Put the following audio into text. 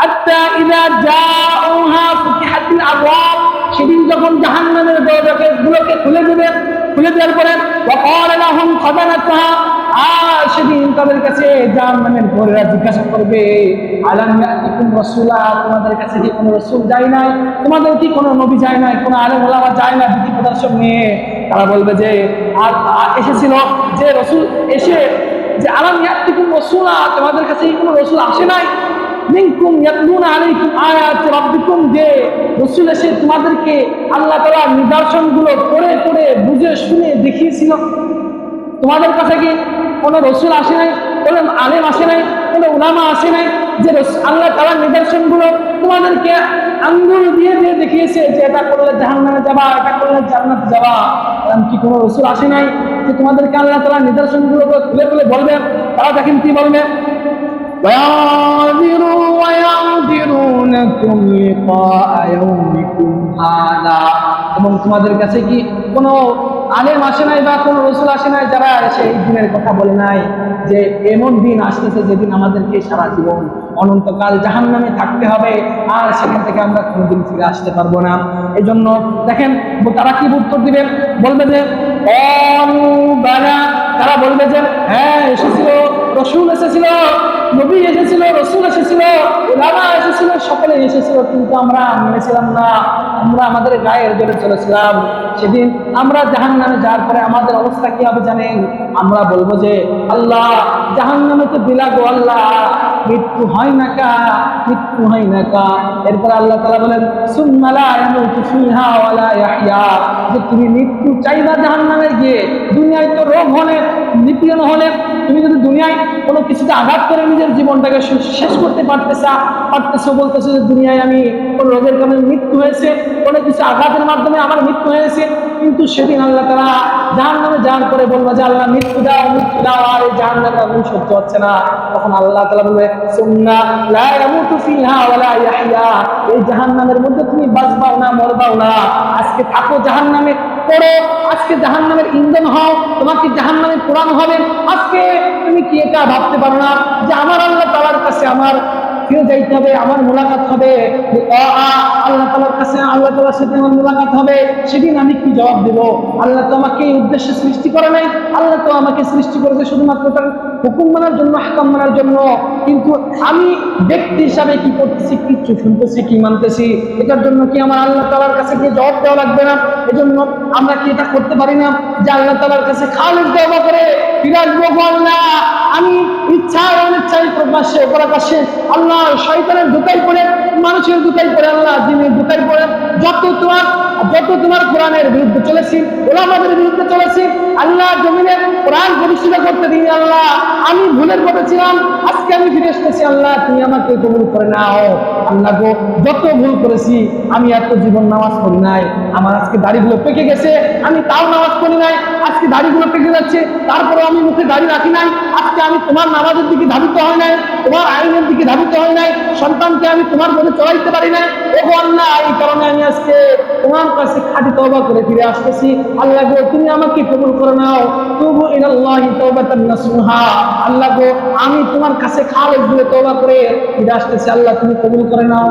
হাত্তা ইদা জাউহা ফুতিহাতিল আবওয়াব, সেদিন যখন জাহান্নামের দরজাকে গুলোকে খুলে দেবে, খুলে দেওয়ার পরে ওয়াকাল লাহুম খাজানাতুহা আর সেদিন তাদের কাছে জাহান্নামের পরেরা জিজ্ঞাসা করবে, আলাম ইয়াতিকুম রাসূলা, তোমাদের কাছে কি কোনো রাসূল যায় নাই? তোমাদের কি কোনো নবী যায় নাই? কোনো আলেম ওলামা যায় না বিধি প্রদর্শন নিয়ে? তারা বলবে যে, আর এসেছিল যে রসুল এসে যে আলাম ইয়াতিকুম রাসূলা, তোমাদের কাছে কোনো রসুল আসে নাই? মিনকুম ইয়াতলুনা আলাইকুম আয়াতি রাব্বিকুম, যে রাসূল এসে তোমাদেরকে আল্লাহ তাআলার নিদর্শনগুলো পড়ে পড়ে বুঝে শুনে দেখিয়েছিল। তোমাদের কাছে কি কোনো রসুল আসে নাই, কোনো আলেম আসে নাই, কোনো উলামা আসে নাই, যে আল্লাহ তাআলার নিদর্শনগুলো তোমাদেরকে আঙ্গুল দিয়ে দিয়ে দেখিয়েছে যে এটা করলে জাহান্নামে যাবা, এটা করলে জান্নাত যাবা। এরকম কি কোনো রসুল আসে নাই, যে তোমাদেরকে আল্লাহ তাআলার নিদর্শনগুলো খুলে খুলে বলবে? তারা দেখেন কি বলবে? وينذروا وينذرونكم لقاء يومكم هذا এবং তোমাদের কাছে কি কোনো আলেম আসে নাই বা কোনো রসুল আসে নাই যারা সেই দিনের কথা বলে নাই যে এমন দিন আসতেছে যেদিন আমাদেরকে সারা জীবন অনন্তকাল জাহান নামে থাকতে হবে আর সেখান থেকে আমরা কোনোদিন ফিরে আসতে পারবো না এই জন্য দেখেন তারা কি উত্তর দিবেন বলবে যে "ক্বালু বালা", তারা বলবে যে হ্যাঁ এসেছিল রসুল এসেছিল নবী এসেছিল, রসুল এসেছিল ওলামা এসেছিল, সকলে এসেছিল, কিন্তু আমরা মেনেছিলাম না। আমরা আমাদের গায়ের জোরে চলেছিলাম। সেদিন আমরা জাহান নামে যাওয়ার পরে আমাদের অবস্থা কি হবে জানেন? আমরা বলব যে, আল্লাহ জাহান নামে তো দিলা গো আল্লাহ। মৃত্যু হয় না কা? মৃত্যু হয় না কা? এরপর আল্লাহ তালা বলেন যে তুমি মৃত্যু চাইবা জাহান নামে গিয়ে, দুনিয়ায় তো রোগ হলে, নিপীড়ন হলে তুমি যদি দুনিয়ায় কোনো কিছুতে আঘাত করে নিজের জীবনটাকে শেষ করতে পারতেছা, পারতেছো, বলতেছো যে দুনিয়ায় আমি কোনো রোগের কারণে মৃত্যু হয়েছে, কোনো কিছু আঘাতের মাধ্যমে আমার মৃত্যু হয়েছে, কিন্তু সেদিন আল্লাহ তারা জাহান নামে যাওয়ার পরে বলব যে, আল্লাহ, মৃত্যু দাও মৃত্যু দাও। আর এই জাহান নামে আগুন সহ্য হচ্ছে না। তখন আল্লাহ তালা বলবে, সুন্না এই জাহান নামের মধ্যে তুমি বাঁচবাও না, মরবাও না। আজকে থাকো জাহান নামে পড়ো। আজকে জাহান নামের ইন্ধন হও তোমাকে জাহান নামে পোড়ানো হবে? আজকে তুমি কি এটা ভাবতে পারো না যে আমার আল্লাহ তালার কাছে আমার ফিরে যাইতে হবে, আমার মোলাকাত হবে? আল্লাহ তালার কাছে, আল্লাহ তালার সাথে আমার মোলাকাত হবে? সেদিন আমি কি জবাব দেব? আল্লাহ তো আমাকে এই উদ্দেশ্যে সৃষ্টি করে নাই। আল্লাহ তো আমাকে সৃষ্টি করেছে শুধুমাত্র তার হুকুম মানার জন্য, হাকাম মানার জন্য। কিন্তু আমি ব্যক্তি হিসাবে কি করতেছি, কিচ্ছু শুনতেছি, কি মানতেছি, এটার জন্য কি আমার আল্লাহ তালার কাছে গিয়ে জবাব দেওয়া লাগবে না? এজন্য আমরা কি এটা করতে পারি না যে আল্লাহ তালার কাছে খালিদ দেওয়া করে ফিরে আসব? গো আল্লাহ আমি ইচ্ছা অনিচ্ছায় প্রকাশ্যে প্রকাশ্যে আল্লাহ শয়তানের দুটাই পড়ে মানুষের দুটাই পড়ে আল্লাহ দিনের দুটাই পড়ে যত তোমার যত তোমার কোরআনের বিরুদ্ধে চলেছি, ওলামাদের বিরুদ্ধে চলেছি আল্লাহ জমিনের কোরআন প্রতিষ্ঠিত করতে দিন আল্লাহ। ভুলের পথে ছিলাম, আজকে আমি ফিরে এসতেছি আল্লাহ, তুমি আমাকে কবুল করে নাও। আল্লাহ গো, যত ভুল করেছি, আমি এত জীবন নামাজ পড়ি নাই। আমার আজকে দাড়িগুলো পেকে গেছে, আমি তাও নামাজ পড়ি নাই। আজকে দাড়িগুলো পেকে যাচ্ছে তারপরে আমি মুখে দাড়ি রাখি নাই। আজকে আমি তোমার নামাজের দিকে ধাবিত হয় নাই, তোমার আইনের দিকে ধাবিত হয় নাই, সন্তানকে আমি তোমার মধ্যে চলাইতে পারি নাই। ওগো আল্লাহ, এই কারণে আমি আজকে তোমার কাছে খাঁটি তওবা করে ফিরে আসতেছি। আল্লাহ গো, তুমি আমাকে কবুল করে নাও। তুবু ইলাল্লাহি তাওবাতান নাসুহা। আল্লাহ গো আমি তোমার কাছে খালেদ দিয়ে তওবা করে ফিরে আসতেছি। আল্লাহ, তুমি কবুল করে নাও।